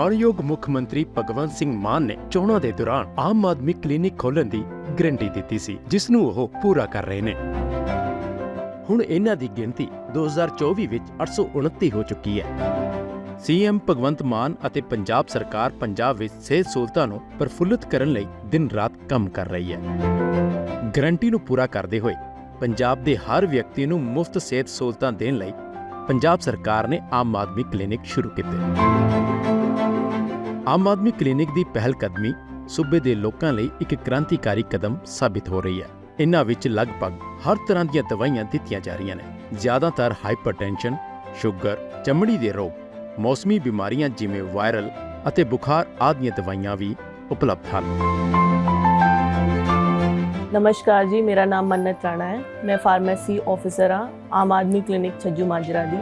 ਮਾਨਯੋਗ ਮੁੱਖ ਮੰਤਰੀ ਭਗਵੰਤ ਸਿੰਘ ਮਾਨ ਨੇ ਚੋਣਾਂ ਦੇ ਦੌਰਾਨ ਆਮ ਆਦਮੀ ਕਲੀਨਿਕ ਖੋਲ੍ਹਣ ਦੀ ਗਰੰਟੀ ਦਿੱਤੀ ਸੀ, ਜਿਸ ਨੂੰ ਉਹ ਪੂਰਾ ਕਰ ਰਹੇ ਨੇ। ਹੁਣ ਇਹਨਾਂ ਦੀ ਗਿਣਤੀ 2024 ਵਿੱਚ 829 ਹੋ ਚੁੱਕੀ ਹੈ। ਸੀਐਮ ਭਗਵੰਤ ਮਾਨ ਅਤੇ ਪੰਜਾਬ ਸਰਕਾਰ ਪੰਜਾਬ ਵਿੱਚ ਸਿਹਤ ਸਹੂਲਤਾਂ ਨੂੰ ਪ੍ਰਫੁੱਲਤ ਕਰਨ ਲਈ ਦਿਨ-ਰਾਤ ਕੰਮ ਕਰ ਰਹੀ ਹੈ। ਗਰੰਟੀ ਨੂੰ ਪੂਰਾ ਕਰਦੇ ਹੋਏ ਪੰਜਾਬ ਦੇ ਹਰ ਵਿਅਕਤੀ ਨੂੰ ਮੁਫਤ ਸਿਹਤ ਸਹੂਲਤਾਂ ਦੇਣ ਲਈ ਪੰਜਾਬ ਸਰਕਾਰ ਨੇ ਆਮ ਆਦਮੀ ਕਲੀਨਿਕ ਸ਼ੁਰੂ ਕੀਤੇ। ਆਮ ਆਦਮੀ ਕਲੀਨਿਕ ਦੀ ਪਹਿਲ ਕਦਮੀ ਸੂਬੇ ਦੇ ਲੋਕਾਂ ਲਈ ਇੱਕ ਕ੍ਰਾਂਤੀਕਾਰੀ ਕਦਮ ਸਾਬਿਤ ਹੋ ਰਹੀ ਹੈ। ਇਨ੍ਹਾਂ ਵਿੱਚ ਲਗਭਗ ਹਰ ਤਰ੍ਹਾਂ ਦੀਆਂ ਦਵਾਈਆਂ ਦਿੱਤੀਆਂ ਜਾ ਰਹੀਆਂ ਨੇ। ਜ਼ਿਆਦਾਤਰ ਹਾਈਪਰਟੈਂਸ਼ਨ, ਸ਼ੂਗਰ, ਚਮੜੀ ਦੇ ਰੋਗ, ਮੌਸਮੀ ਬਿਮਾਰੀਆਂ ਜਿਵੇਂ ਵਾਇਰਲ ਅਤੇ ਬੁਖਾਰ ਆਦਿ ਦਵਾਈਆਂ ਵੀ ਉਪਲਬਧ ਹਨ। ਨਮਸਕਾਰ ਜੀ, ਮੇਰਾ ਨਾਮ ਮੰਨਤ ਰਾਣਾ ਹੈ। ਮੈਂ ਫਾਰਮੇਸੀ ਆਫੀਸਰ ਹਾਂ, ਆਮ ਆਦਮੀ ਕਲੀਨਿਕ ਛੱਜੂ ਮਾਜਰਾ ਦੀ।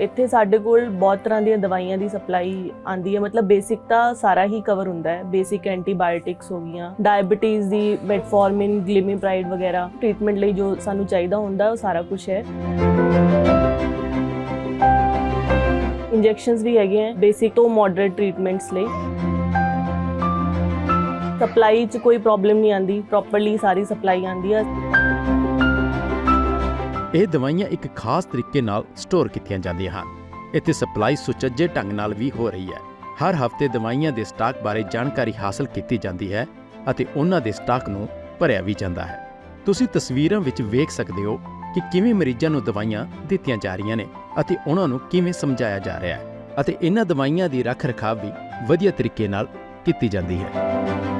ਇੱਥੇ ਸਾਡੇ ਕੋਲ ਬਹੁਤ ਤਰ੍ਹਾਂ ਦੀਆਂ ਦਵਾਈਆਂ ਦੀ ਸਪਲਾਈ ਆਂਦੀ ਹੈ। ਮਤਲਬ ਬੇਸਿਕ ਤਾਂ ਸਾਰਾ ਹੀ ਕਵਰ ਹੁੰਦਾ ਹੈ। ਬੇਸਿਕ ਐਂਟੀਬਾਇਓਟਿਕਸ ਹੋ ਗਈਆਂ ਡਾਇਬੀਟੀਜ਼ ਦੀ ਮੈਟਫੋਰਮਿਨ ਗਲਿਮੀਪ੍ਰਾਈਡ ਵਗੈਰਾ ਟ੍ਰੀਟਮੈਂਟ ਲਈ ਜੋ ਸਾਨੂੰ ਚਾਹੀਦਾ ਹੁੰਦਾ, ਉਹ ਸਾਰਾ ਕੁਝ ਹੈ। ਇੰਜੈਕਸ਼ਨਸ ਵੀ ਹੈਗੇ ਹੈ ਬੇਸਿਕ ਤੋਂ ਮੋਡਰੇਟ ਟ੍ਰੀਟਮੈਂਟਸ ਲਈ। ਸਪਲਾਈ 'ਚ ਕੋਈ ਪ੍ਰੋਬਲਮ ਨਹੀਂ ਆਂਦੀ ਪ੍ਰੋਪਰਲੀ ਸਾਰੀ ਸਪਲਾਈ ਆਂਦੀ ਹੈ। ਇਹ ਦਵਾਈਆਂ ਇੱਕ ਖਾਸ ਤਰੀਕੇ ਨਾਲ ਸਟੋਰ ਕੀਤੀਆਂ ਜਾਂਦੀਆਂ ਹਨ। ਇੱਥੇ ਸਪਲਾਈ ਸੁਚੱਜੇ ਢੰਗ ਨਾਲ ਵੀ ਹੋ ਰਹੀ ਹੈ। ਹਰ ਹਫ਼ਤੇ ਦਵਾਈਆਂ ਦੇ ਸਟਾਕ ਬਾਰੇ ਜਾਣਕਾਰੀ ਹਾਸਲ ਕੀਤੀ ਜਾਂਦੀ ਹੈ ਅਤੇ ਉਹਨਾਂ ਦੇ ਸਟਾਕ ਨੂੰ ਭਰਿਆ ਵੀ ਜਾਂਦਾ ਹੈ। ਤੁਸੀਂ ਤਸਵੀਰਾਂ ਵਿੱਚ ਵੇਖ ਸਕਦੇ ਹੋ ਕਿ ਕਿਵੇਂ ਮਰੀਜ਼ਾਂ ਨੂੰ ਦਵਾਈਆਂ ਦਿੱਤੀਆਂ ਜਾ ਰਹੀਆਂ ਨੇ ਅਤੇ ਉਹਨਾਂ ਨੂੰ ਕਿਵੇਂ ਸਮਝਾਇਆ ਜਾ ਰਿਹਾ ਹੈ ਅਤੇ ਇਹਨਾਂ ਦਵਾਈਆਂ ਦੀ ਰੱਖ ਰਖਾਵ ਵੀ ਵਧੀਆ ਤਰੀਕੇ ਨਾਲ ਕੀਤੀ ਜਾਂਦੀ ਹੈ।